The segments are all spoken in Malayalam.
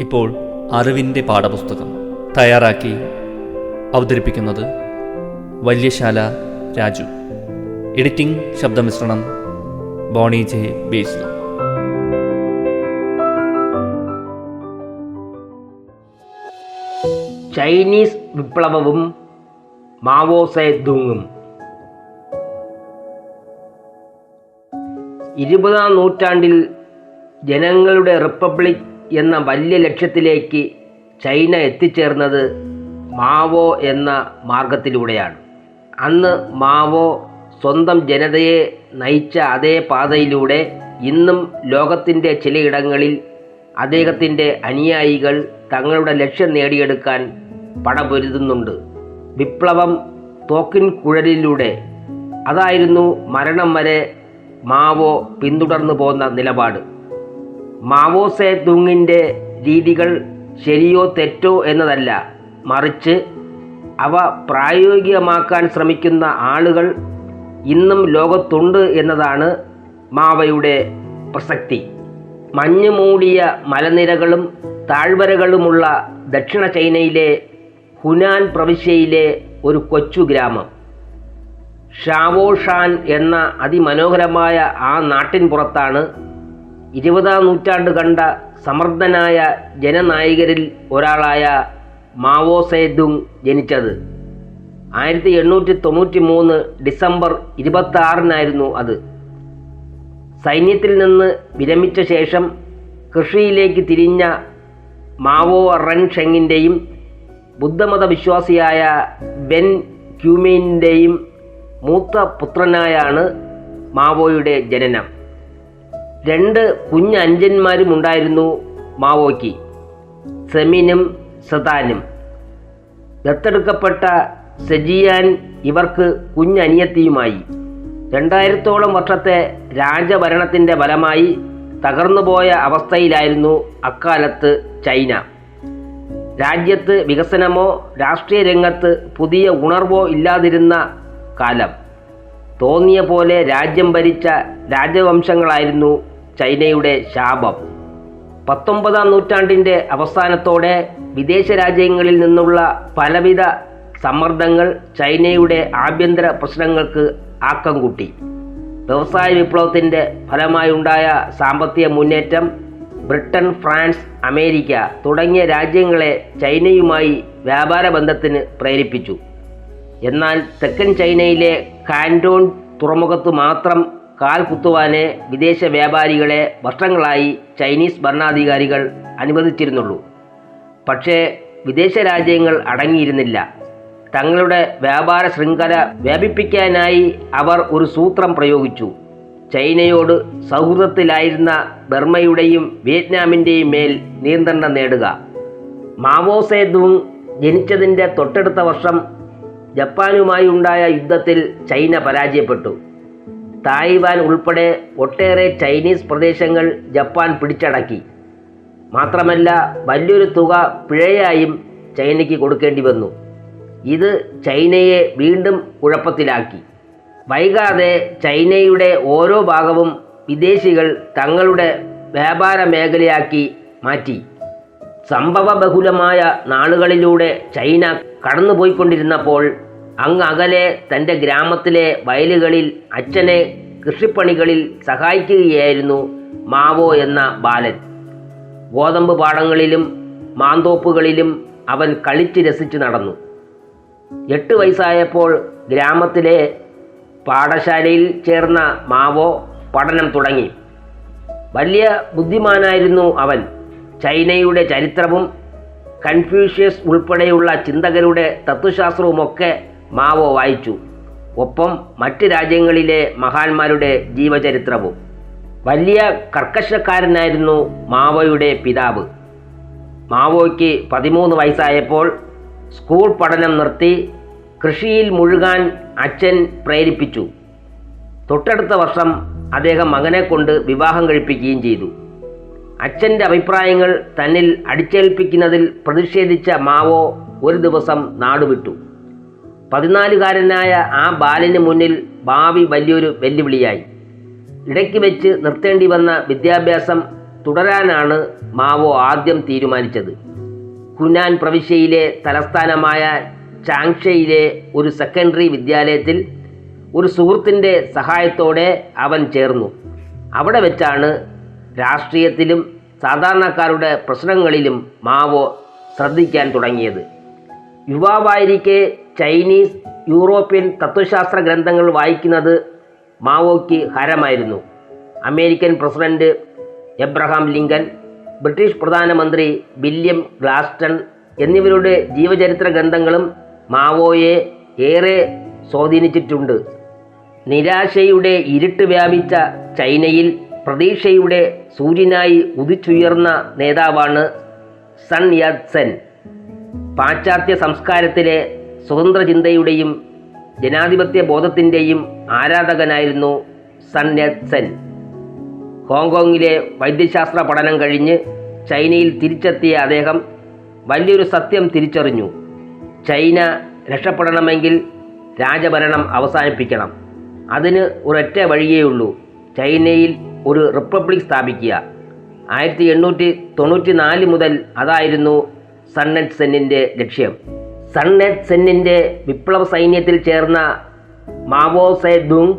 ഇപ്പോൾ അറിവിന്റെ പാഠപുസ്തകം തയ്യാറാക്കി അവതരിപ്പിക്കുന്നത് വല്യശാല രാജു. എഡിറ്റിംഗ് ശബ്ദമിശ്രണം ബോണി ജെ ബേസ്ലു. ചൈനീസ് വിപ്ലവവും മാവോ സേതുങ്ങും ഇരുപതാം നൂറ്റാണ്ടിൽ ജനങ്ങളുടെ റിപ്പബ്ലിക് എന്ന വലിയ ലക്ഷ്യത്തിലേക്ക് ചൈന എത്തിച്ചേർന്നത് മാവോ എന്ന മാർഗത്തിലൂടെയാണ്. അന്ന് മാവോ സ്വന്തം ജനതയെ നയിച്ച അതേ പാതയിലൂടെ ഇന്നും ലോകത്തിന്റെ ചിലയിടങ്ങളിൽ അദ്ദേഹത്തിന്റെ അനുയായികൾ തങ്ങളുടെ ലക്ഷ്യം നേടിയെടുക്കാൻ പടപൊരുതുന്നുണ്ട്. വിപ്ലവം തോക്കിൻ കുഴലിലൂടെ അതായിരുന്നു മരണം വരെ മാവോ പിന്തുടർന്നു പോന്ന നിലപാട്. മാവോ സേ തുങ്ങിന്റെ രീതികൾ ശരിയോ തെറ്റോ എന്നതല്ല. മറിച്ച് അവ പ്രായോഗികമാക്കാൻ ശ്രമിക്കുന്ന ആളുകൾ ഇന്നും ലോകത്തുണ്ട് എന്നതാണ് മാവയുടെ പ്രസക്തി. മഞ്ഞ് മൂടിയ മലനിരകളും താഴ്വരകളുമുള്ള ദക്ഷിണ ചൈനയിലെ ഹുനാൻ പ്രവിശ്യയിലെ ഒരു കൊച്ചു ഗ്രാമം. ഷാവോഷാൻ എന്ന അതിമനോഹരമായ ആ നാട്ടിൻ പുറത്താണ് ഇരുപതാം നൂറ്റാണ്ട് കണ്ട സമർത്ഥനായ ജനനായകരിൽ ഒരാളായ മാവോ സേദുങ് ജനിച്ചത്. ആയിരത്തി എണ്ണൂറ്റി തൊണ്ണൂറ്റി മൂന്ന് ഡിസംബർ ഇരുപത്തി ആറിനായിരുന്നു അത്. സൈന്യത്തിൽ നിന്ന് വിരമിച്ച ശേഷം കൃഷിയിലേക്ക് തിരിഞ്ഞ മാവോ റൺഷെങ്ങിന്റെയും ബുദ്ധമത വിശ്വാസിയായ ബെൻ ക്യൂമേനിന്റെയും മൂത്ത പുത്രനായാണ് മാവോയുടെ ജനനം. രണ്ട് കുഞ്ഞഞ്ചന്മാരും ഉണ്ടായിരുന്നു മാവോയ്ക്ക്. സെമിനും സദാനും. ദത്തെടുക്കപ്പെട്ട സെജിയാൻ ഇവർക്ക് കുഞ്ഞനിയത്തിയുമായി രണ്ടായിരത്തോളം വർഷത്തെ രാജഭരണത്തിന്റെ ഫലമായി തകർന്നുപോയ അവസ്ഥയിലായിരുന്നു അക്കാലത്ത് ചൈന. രാജ്യത്ത് വികസനമോ രാഷ്ട്രീയ രംഗത്ത് പുതിയ ഉണർവോ ഇല്ലാതിരുന്ന കാലം. തോന്നിയ പോലെ രാജ്യം ഭരിച്ച രാജവംശങ്ങളായിരുന്നു ചൈനയുടെ ശാപം. പത്തൊമ്പതാം നൂറ്റാണ്ടിന്റെ അവസാനത്തോടെ വിദേശ രാജ്യങ്ങളിൽ നിന്നുള്ള പലവിധ സമ്മർദ്ദങ്ങൾ ചൈനയുടെ ആഭ്യന്തര പ്രശ്നങ്ങൾക്ക് ആക്കം കൂട്ടി. വ്യവസായ വിപ്ലവത്തിന്റെ ഫലമായുണ്ടായ സാമ്പത്തിക മുന്നേറ്റം ബ്രിട്ടൻ ഫ്രാൻസ് അമേരിക്ക തുടങ്ങിയ രാജ്യങ്ങളെ ചൈനയുമായി വ്യാപാര ബന്ധത്തിന് പ്രേരിപ്പിച്ചു. എന്നാൽ തെക്കൻ ചൈനയിലെ കാൻഡോൺ തുറമുഖത്ത് മാത്രം കാൽ കുത്തുവാനെ വിദേശ വ്യാപാരികളെ വർഷങ്ങളായി ചൈനീസ് ഭരണാധികാരികൾ അനുവദിച്ചിരുന്നുള്ളൂ. പക്ഷേ വിദേശ രാജ്യങ്ങൾ അടങ്ങിയിരുന്നില്ല. തങ്ങളുടെ വ്യാപാര ശൃംഖല വ്യാപിപ്പിക്കാനായി അവർ ഒരു സൂത്രം പ്രയോഗിച്ചു. ചൈനയോട് സൗഹൃദത്തിലായിരുന്ന ബർമ്മയുടെയും വിയറ്റ്നാമിന്റെയും മേൽ നിയന്ത്രണം നേടുക. മാവോ സേതുങ് ജനിച്ചതിന്റെ തൊട്ടടുത്ത വർഷം ജപ്പാനുമായി ഉണ്ടായ യുദ്ധത്തിൽ ചൈന പരാജയപ്പെട്ടു. തായ്വാൻ ഉൾപ്പെടെ ഒട്ടേറെ ചൈനീസ് പ്രദേശങ്ങൾ ജപ്പാൻ പിടിച്ചടക്കി. മാത്രമല്ല വലിയൊരു തുക പിഴയായും ചൈനയ്ക്ക് കൊടുക്കേണ്ടി വന്നു. ഇത് ചൈനയെ വീണ്ടും കുഴപ്പത്തിലാക്കി. വൈകാതെ ചൈനയുടെ ഓരോ ഭാഗവും വിദേശികൾ തങ്ങളുടെ വ്യാപാര മേഖലയാക്കി മാറ്റി. സംഭവ ബഹുലമായ നാളുകളിലൂടെ ചൈന കടന്നുപോയിക്കൊണ്ടിരുന്നപ്പോൾ അങ്ങ് അകലെ തന്റെ ഗ്രാമത്തിലെ വയലുകളിൽ അച്ഛനെ കൃഷിപ്പണികളിൽ സഹായിക്കുകയായിരുന്നു മാവോ എന്ന ബാലൻ. ഗോതമ്പ് പാടങ്ങളിലും മാന്തോപ്പുകളിലും അവൻ കളിച്ച് രസിച്ച് നടന്നു. എട്ട് വയസ്സായപ്പോൾ ഗ്രാമത്തിലെ പാഠശാലയിൽ ചേർന്ന മാവോ പഠനം തുടങ്ങി. വലിയ ബുദ്ധിമാനായിരുന്നു അവൻ. ചൈനയുടെ ചരിത്രവും കൺഫ്യൂഷ്യസ് ഉൾപ്പെടെയുള്ള ചിന്തകരുടെ തത്വശാസ്ത്രവുമൊക്കെ മാവോ വായിച്ചു. ഒപ്പം മറ്റ് രാജ്യങ്ങളിലെ മഹാന്മാരുടെ ജീവചരിത്രവും. വലിയ കർക്കശക്കാരനായിരുന്നു മാവോയുടെ പിതാവ്. മാവോയ്ക്ക് പതിമൂന്ന് വയസ്സായപ്പോൾ സ്കൂൾ പഠനം നിർത്തി കൃഷിയിൽ മുഴുകാൻ അച്ഛൻ പ്രേരിപ്പിച്ചു. തൊട്ടടുത്ത വർഷം അദ്ദേഹം മകനെ കൊണ്ട് വിവാഹം കഴിപ്പിക്കുകയും ചെയ്തു. അച്ഛന്റെ അഭിപ്രായങ്ങൾ തന്നിൽ അടിച്ചേൽപ്പിക്കുന്നതിൽ പ്രതിഷേധിച്ച മാവോ ഒരു ദിവസം നാടുവിട്ടു. പതിനാലുകാരനായ ആ ബാലന് മുന്നിൽ ഭാവി വലിയൊരു വെല്ലുവിളിയായി. ഇടയ്ക്ക് വെച്ച് നിർത്തേണ്ടി വന്ന വിദ്യാഭ്യാസം തുടരാനാണ് മാവോ ആദ്യം തീരുമാനിച്ചത്. ഹുനാൻ പ്രവിശ്യയിലെ തലസ്ഥാനമായ ചാങ്ഷയിലെ ഒരു സെക്കൻഡറി വിദ്യാലയത്തിൽ ഒരു സുഹൃത്തിന്റെ സഹായത്തോടെ അവൻ ചേർന്നു. അവിടെ വെച്ചാണ് രാഷ്ട്രീയത്തിലും സാധാരണക്കാരുടെ പ്രശ്നങ്ങളിലും മാവോ ശ്രദ്ധിക്കാൻ തുടങ്ങിയത്. യുവാവായിരിക്കെ ചൈനീസ് യൂറോപ്യൻ തത്വശാസ്ത്ര ഗ്രന്ഥങ്ങൾ വായിക്കുന്നത് മാവോയ്ക്ക് ഹരമായിരുന്നു. American president Abraham Lincoln British പ്രധാനമന്ത്രി വില്യം ഗ്ലാസ്റ്റൺ എന്നിവരുടെ ജീവചരിത്ര ഗ്രന്ഥങ്ങളും മാവോയെ ഏറെ സ്വാധീനിച്ചിട്ടുണ്ട്. നിരാശയുടെ ഇരുട്ട് വ്യാപിച്ച ചൈനയിൽ പ്രതീക്ഷയുടെ സൂര്യനായി ഉദിച്ചുയർന്ന നേതാവാണ് സൺ യാത് സെൻ പാശ്ചാത്യ സംസ്കാരത്തിലെ സ്വതന്ത്ര ചിന്തയുടെയും ജനാധിപത്യ ബോധത്തിന്റെയും ആരാധകനായിരുന്നു സൺ ഹോങ്കോങ്ങിലെ വൈദ്യശാസ്ത്ര പഠനം കഴിഞ്ഞ് ചൈനയിൽ തിരിച്ചെത്തിയ അദ്ദേഹം വലിയൊരു സത്യം തിരിച്ചറിഞ്ഞു. ചൈന രക്ഷപ്പെടണമെങ്കിൽ രാജഭരണം അവസാനിപ്പിക്കണം. അതിന് ഒരൊറ്റ വഴിയേയുള്ളൂ ചൈനയിൽ ഒരു റിപ്പബ്ലിക് സ്ഥാപിക്കുക. ആയിരത്തി എണ്ണൂറ്റി തൊണ്ണൂറ്റി നാല് മുതൽ അതായിരുന്നു സണ്ണൻസെന്നിന്റെ സെന്നിന്റെ ലക്ഷ്യം. സൺനെറ്റ് സെന്നിന്റെ വിപ്ലവ സൈന്യത്തിൽ ചേർന്ന മാവോ സേദുങ്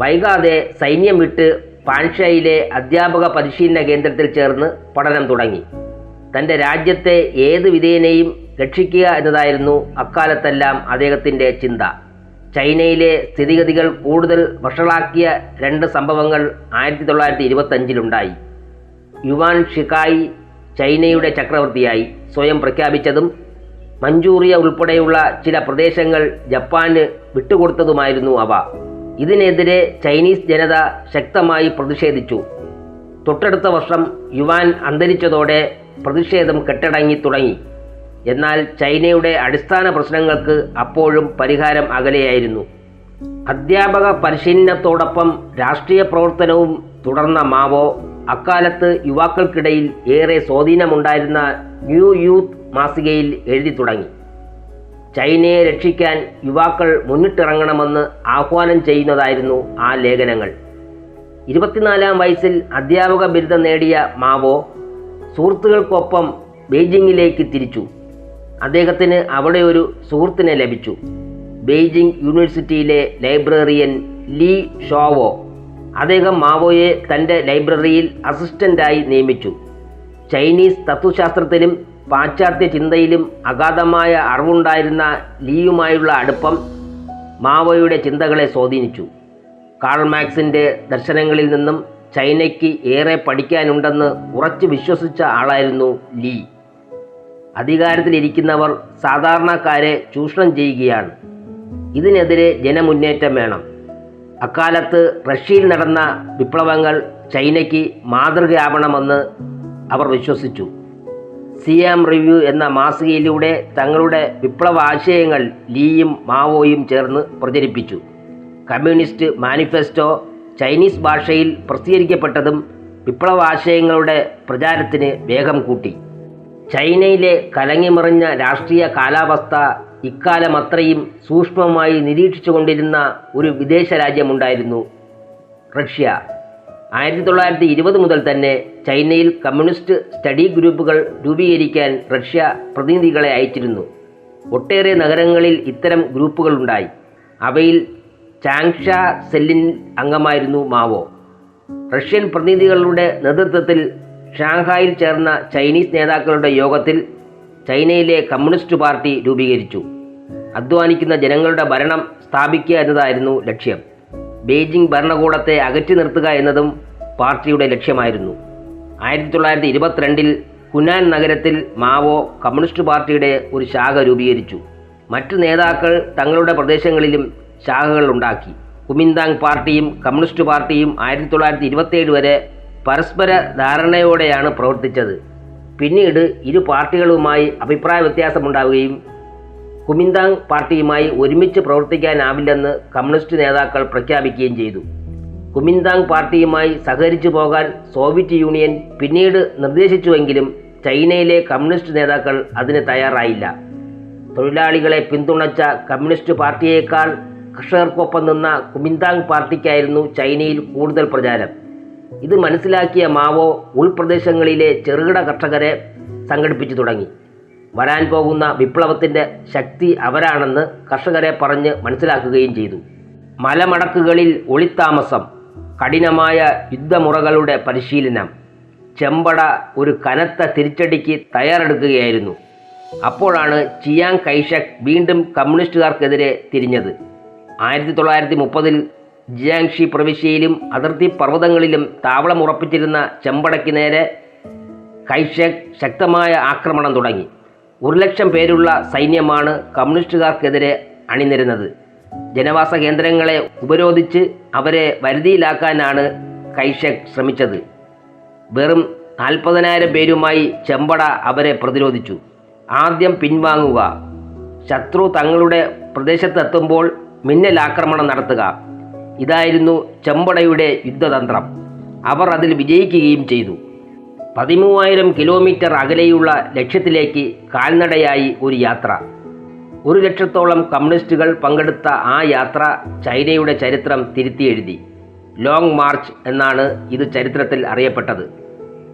വൈകാതെ സൈന്യം വിട്ട് പാൻഷയിലെ അധ്യാപക പരിശീലന കേന്ദ്രത്തിൽ ചേർന്ന് പഠനം തുടങ്ങി. തന്റെ രാജ്യത്തെ ഏത് വിധേനയും രക്ഷിക്കുക എന്നതായിരുന്നു അക്കാലത്തെല്ലാം അദ്ദേഹത്തിന്റെ ചിന്ത. ചൈനയിലെ സ്ഥിതിഗതികൾ കൂടുതൽ വഷളാക്കിയ രണ്ട് സംഭവങ്ങൾ ആയിരത്തി തൊള്ളായിരത്തി ഇരുപത്തഞ്ചിലുണ്ടായി യുവാൻ ഷിക്കായി ചൈനയുടെ ചക്രവർത്തിയായി സ്വയം പ്രഖ്യാപിച്ചതും മഞ്ചൂറിയ ഉൾപ്പെടെയുള്ള ചില പ്രദേശങ്ങൾ ജപ്പാന് വിട്ടുകൊടുത്തതുമായിരുന്നു അവ. ഇതിനെതിരെ ചൈനീസ് ജനത ശക്തമായി പ്രതിഷേധിച്ചു. തൊട്ടടുത്ത വർഷം യുവാൻ അന്തരിച്ചതോടെ പ്രതിഷേധം കെട്ടടങ്ങി തുടങ്ങി. എന്നാൽ ചൈനയുടെ അടിസ്ഥാന പ്രശ്നങ്ങൾക്ക് അപ്പോഴും പരിഹാരം അകലെയായിരുന്നു. അധ്യാപക പരിശീലനത്തോടൊപ്പം രാഷ്ട്രീയ പ്രവർത്തനവും തുടർന്ന മാവോ അക്കാലത്ത് യുവാക്കൾക്കിടയിൽ ഏറെ സ്വാധീനമുണ്ടായിരുന്ന ന്യൂ യൂത്ത് മാസികയിൽ എഴുതി തുടങ്ങി. ചൈനയെ രക്ഷിക്കാൻ യുവാക്കൾ മുന്നിട്ടിറങ്ങണമെന്ന് ആഹ്വാനം ചെയ്യുന്നതായിരുന്നു ആ ലേഖനങ്ങൾ. ഇരുപത്തിനാലാം വയസ്സിൽ അധ്യാപക ബിരുദം നേടിയ മാവോ സുഹൃത്തുക്കൾക്കൊപ്പം ബെയ്ജിങ്ങിലേക്ക് തിരിച്ചു. അദ്ദേഹത്തിന് അവിടെ ഒരു സുഹൃത്തിനെ ലഭിച്ചു. ബെയ്ജിംഗ് യൂണിവേഴ്സിറ്റിയിലെ ലൈബ്രറിയൻ ലീ ഷോവോ അദ്ദേഹം മാവോയെ തന്റെ ലൈബ്രറിയിൽ അസിസ്റ്റന്റായി നിയമിച്ചു. ചൈനീസ് തത്വശാസ്ത്രത്തിലും പാശ്ചാത്യ ചിന്തയിലും അഗാധമായ അറിവുണ്ടായിരുന്ന ലീയുമായുള്ള അടുപ്പം മാവോയുടെ ചിന്തകളെ സ്വാധീനിച്ചു. കാൾ മാക്സിന്റെ ദർശനങ്ങളിൽ നിന്നും ചൈനയ്ക്ക് ഏറെ പഠിക്കാനുണ്ടെന്ന് ഉറച്ചു വിശ്വസിച്ച ആളായിരുന്നു ലീ. അധികാരത്തിലിരിക്കുന്നവർ സാധാരണക്കാരെ ചൂഷണം ചെയ്യുകയാണ്. ഇതിനെതിരെ ജനമുന്നേറ്റം വേണം. അക്കാലത്ത് റഷ്യയിൽ നടന്ന വിപ്ലവങ്ങൾ ചൈനയ്ക്ക് മാതൃകയാവണമെന്ന് അവർ വിശ്വസിച്ചു. സിയാം റിവ്യൂ എന്ന മാസികയിലൂടെ തങ്ങളുടെ വിപ്ലവ ആശയങ്ങൾ ലീയും മാവോയും ചേർന്ന് പ്രചരിപ്പിച്ചു. കമ്മ്യൂണിസ്റ്റ് മാനിഫെസ്റ്റോ ചൈനീസ് ഭാഷയിൽ പ്രസിദ്ധീകരിക്കപ്പെട്ടതും വിപ്ലവ ആശയങ്ങളുടെ പ്രചാരത്തിന് വേഗം കൂട്ടി. ചൈനയിലെ കലങ്ങിമറിഞ്ഞ രാഷ്ട്രീയ കാലാവസ്ഥ ഇക്കാലം അത്രയും സൂക്ഷ്മമായി നിരീക്ഷിച്ചുകൊണ്ടിരുന്ന ഒരു വിദേശ രാജ്യമുണ്ടായിരുന്നു റഷ്യ. ആയിരത്തി തൊള്ളായിരത്തി ഇരുപത് മുതൽ തന്നെ ചൈനയിൽ കമ്മ്യൂണിസ്റ്റ് സ്റ്റഡി ഗ്രൂപ്പുകൾ രൂപീകരിക്കാൻ റഷ്യ പ്രതിനിധികളെ അയച്ചിരുന്നു. ഒട്ടേറെ നഗരങ്ങളിൽ ഇത്തരം ഗ്രൂപ്പുകളുണ്ടായി അവയിൽ ചാങ്ഷ സെല്ലിൻ അംഗമായിരുന്നു മാവോ. റഷ്യൻ പ്രതിനിധികളുടെ നേതൃത്വത്തിൽ ഷാങ്ഹായിൽ ചേർന്ന ചൈനീസ് നേതാക്കളുടെ യോഗത്തിൽ ചൈനയിലെ കമ്മ്യൂണിസ്റ്റ് പാർട്ടി രൂപീകരിച്ചു. അധ്വാനിക്കുന്ന ജനങ്ങളുടെ ഭരണം സ്ഥാപിക്കുക എന്നതായിരുന്നു ലക്ഷ്യം. ബെയ്ജിംഗ് ഭരണകൂടത്തെ അകറ്റി നിർത്തുക എന്നതും പാർട്ടിയുടെ ലക്ഷ്യമായിരുന്നു. ആയിരത്തി തൊള്ളായിരത്തി ഇരുപത്തിരണ്ടിൽ ഹുനാൻ നഗരത്തിൽ മാവോ കമ്മ്യൂണിസ്റ്റ് പാർട്ടിയുടെ ഒരു ശാഖ രൂപീകരിച്ചു. മറ്റ് നേതാക്കൾ തങ്ങളുടെ പ്രദേശങ്ങളിലും ശാഖകൾ ഉണ്ടാക്കി. കുമിന്താങ് പാർട്ടിയും കമ്മ്യൂണിസ്റ്റ് പാർട്ടിയും ആയിരത്തി തൊള്ളായിരത്തി ഇരുപത്തേഴ് വരെ പരസ്പര ധാരണയോടെയാണ് പ്രവർത്തിച്ചത്. പിന്നീട് ഇരു പാർട്ടികളുമായി അഭിപ്രായ വ്യത്യാസമുണ്ടാവുകയും കുമിന്താങ് പാർട്ടിയുമായി ഒരുമിച്ച് പ്രവർത്തിക്കാനാവില്ലെന്ന് കമ്മ്യൂണിസ്റ്റ് നേതാക്കൾ പ്രഖ്യാപിക്കുകയും ചെയ്തു. കുമിന്താങ് പാർട്ടിയുമായി സഹകരിച്ചു പോകാൻ സോവിയറ്റ് യൂണിയൻ പിന്നീട് നിർദ്ദേശിച്ചുവെങ്കിലും ചൈനയിലെ കമ്മ്യൂണിസ്റ്റ് നേതാക്കൾ അതിന് തയ്യാറായില്ല. തൊഴിലാളികളെ പിന്തുണച്ച കമ്മ്യൂണിസ്റ്റ് പാർട്ടിയേക്കാൾ കർഷകർക്കൊപ്പം നിന്ന കുമിന്താങ് പാർട്ടിക്കായിരുന്നു ചൈനയിൽ കൂടുതൽ പ്രചാരം. ഇത് മനസ്സിലാക്കിയ മാവോ ഉൾപ്രദേശങ്ങളിലെ ചെറുകിട കർഷകരെ സംഘടിപ്പിച്ചു തുടങ്ങി. വരാൻ പോകുന്ന വിപ്ലവത്തിന്റെ ശക്തി അവരാണെന്ന് കർഷകരെ പറഞ്ഞ് മനസ്സിലാക്കുകയും ചെയ്തു. മലമടക്കുകളിൽ ഒളിത്താമസം കഠിനമായ യുദ്ധമുറകളുടെ പരിശീലനം ചെമ്പട ഒരു കനത്ത തിരിച്ചടിക്ക് തയ്യാറെടുക്കുകയായിരുന്നു. അപ്പോഴാണ് ചിയാങ് കൈഷക് വീണ്ടും കമ്മ്യൂണിസ്റ്റുകാർക്കെതിരെ തിരിഞ്ഞത്. ആയിരത്തി തൊള്ളായിരത്തി മുപ്പതിൽ ജിയാങ്ഷി പ്രവിശ്യയിലും അതിർത്തി പർവതങ്ങളിലും താവളമുറപ്പിച്ചിരുന്ന ചെമ്പടയ്ക്ക് നേരെ കൈഷക് ശക്തമായ ആക്രമണം തുടങ്ങി. ഒരു ലക്ഷം പേരുള്ള സൈന്യമാണ് കമ്മ്യൂണിസ്റ്റുകാർക്കെതിരെ അണിനിരുന്നത്. ജനവാസ കേന്ദ്രങ്ങളെ ഉപരോധിച്ച് അവരെ വരുതിയിലാക്കാനാണ് കൈഷക് ശ്രമിച്ചത്. വെറും നാൽപ്പതിനായിരം പേരുമായി ചെമ്പട അവരെ പ്രതിരോധിച്ചു. ആദ്യം പിൻവാങ്ങുക. ശത്രു തങ്ങളുടെ പ്രദേശത്തെത്തുമ്പോൾ മിന്നലാക്രമണം നടത്തുക. ഇതായിരുന്നു ചെമ്പടയുടെ യുദ്ധതന്ത്രം. അവർ അതിൽ വിജയിക്കുകയും ചെയ്തു. പതിമൂവായിരം കിലോമീറ്റർ അകലെയുള്ള ലക്ഷ്യത്തിലേക്ക് കാൽനടയായി ഒരു യാത്ര. ഒരു ലക്ഷത്തോളം കമ്മ്യൂണിസ്റ്റുകൾ പങ്കെടുത്ത ആ യാത്ര ചൈനയുടെ ചരിത്രം തിരുത്തിയെഴുതി ലോങ് മാർച്ച് എന്നാണ് ഇത് ചരിത്രത്തിൽ അറിയപ്പെട്ടത്.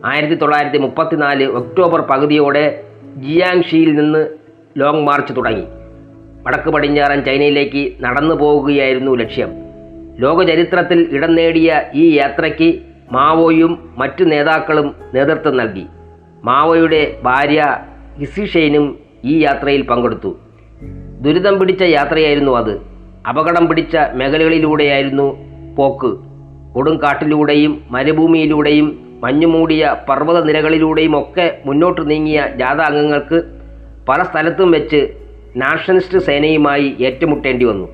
ആയിരത്തി തൊള്ളായിരത്തി മുപ്പത്തിനാല് ഒക്ടോബർ പകുതിയോടെ ജിയാങ്ഷിയിൽ നിന്ന് ലോങ് മാർച്ച് തുടങ്ങി. വടക്ക് പടിഞ്ഞാറൻ ചൈനയിലേക്ക് നടന്നു പോകുകയായിരുന്നു ലക്ഷ്യം. ലോകചരിത്രത്തിൽ ഇടം നേടിയ ഈ യാത്രയ്ക്ക് മാവോയും മറ്റു നേതാക്കളും നേതൃത്വം നൽകി. മാവോയുടെ ഭാര്യ ഹിസിഷെയ്നും ഈ യാത്രയിൽ പങ്കെടുത്തു. ദുരിതം പിടിച്ച യാത്രയായിരുന്നു അത്. അപകടം പിടിച്ച മേഖലകളിലൂടെയായിരുന്നു പോക്ക്. കൊടുങ്കാട്ടിലൂടെയും മരുഭൂമിയിലൂടെയും മഞ്ഞുമൂടിയ പർവത നിരകളിലൂടെയും ഒക്കെ മുന്നോട്ട് നീങ്ങിയ ജാഥ അംഗങ്ങൾക്ക് പല സ്ഥലത്തും വെച്ച് നാഷണലിസ്റ്റ് സേനയുമായി ഏറ്റുമുട്ടേണ്ടി വന്നു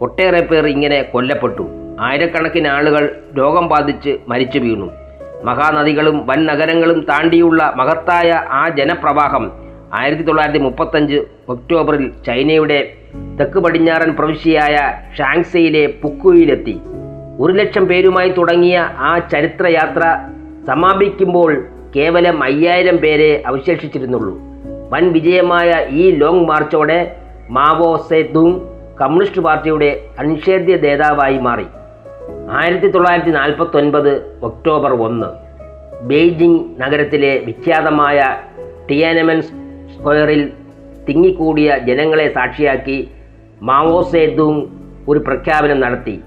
ഒട്ടേറെ പേർ ഇങ്ങനെ കൊല്ലപ്പെട്ടു. ആയിരക്കണക്കിന് ആളുകൾ രോഗം ബാധിച്ച് മരിച്ചു വീണു. മഹാനദികളും വൻ നഗരങ്ങളും താണ്ടിയുള്ള മഹത്തായ ആ ജനപ്രവാഹം ആയിരത്തി തൊള്ളായിരത്തി മുപ്പത്തഞ്ച് ഒക്ടോബറിൽ ചൈനയുടെ തെക്ക് പടിഞ്ഞാറൻ പ്രവിശ്യയായ ഷാങ്സയിലെ പുക്കുയിലെത്തി. ഒരു ലക്ഷം പേരുമായി തുടങ്ങിയ ആ ചരിത്രയാത്ര സമാപിക്കുമ്പോൾ കേവലം അയ്യായിരം പേരെ അവശേഷിച്ചിരുന്നുള്ളൂ. വൻ വിജയമായ ഈ ലോങ് മാർച്ചോടെ മാവോ സേതുങ് കമ്മ്യൂണിസ്റ്റ് പാർട്ടിയുടെ അനിഷേധ്യ നേതാവായി മാറി. ആയിരത്തി തൊള്ളായിരത്തി നാൽപ്പത്തി ഒൻപത് ഒക്ടോബർ ഒന്ന് ബെയ്ജിംഗ് നഗരത്തിലെ വിഖ്യാതമായ ടിയാനമൻ സ്ക്വയറിൽ തിങ്ങിക്കൂടിയ ജനങ്ങളെ സാക്ഷിയാക്കി മാവോ സേതുങ് ഒരു പ്രഖ്യാപനം നടത്തി.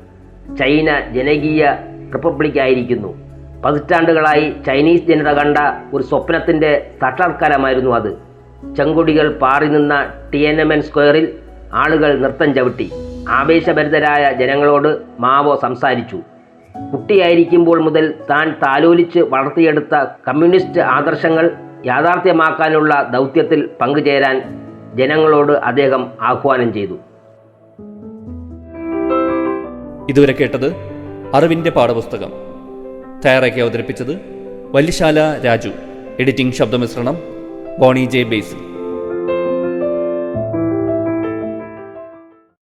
ചൈന ജനകീയ റിപ്പബ്ലിക്കായിരിക്കുന്നു. പതിറ്റാണ്ടുകളായി ചൈനീസ് ജനത കണ്ട ഒരു സ്വപ്നത്തിന്റെ സാക്ഷാത്കാരമായിരുന്നു അത്. ചെങ്കൊടികൾ പാറി നിന്ന ടിയനമൻ സ്ക്വയറിൽ ആളുകൾ നൃത്തം ചവിട്ടി. ആവേശഭരിതരായ ജനങ്ങളോട് മാവോ സംസാരിച്ചു. കുട്ടിയായിരിക്കുമ്പോൾ മുതൽ താൻ താലോലിച്ച് വളർത്തിയെടുത്ത കമ്മ്യൂണിസ്റ്റ് ആദർശങ്ങൾ യാഥാർത്ഥ്യമാക്കാനുള്ള ദൗത്യത്തിൽ പങ്കുചേരാൻ ജനങ്ങളോട് അദ്ദേഹം ആഹ്വാനം ചെയ്തു. ഇതുവരെ കേട്ടത് അറിവിന്റെ പാഠപുസ്തകം. തയ്യാറാക്കി അവതരിപ്പിച്ചത് വല്യശാല രാജു. എഡിറ്റിംഗ് ശബ്ദമിശ്രണം ബോണി ജെ ബേസിൽ.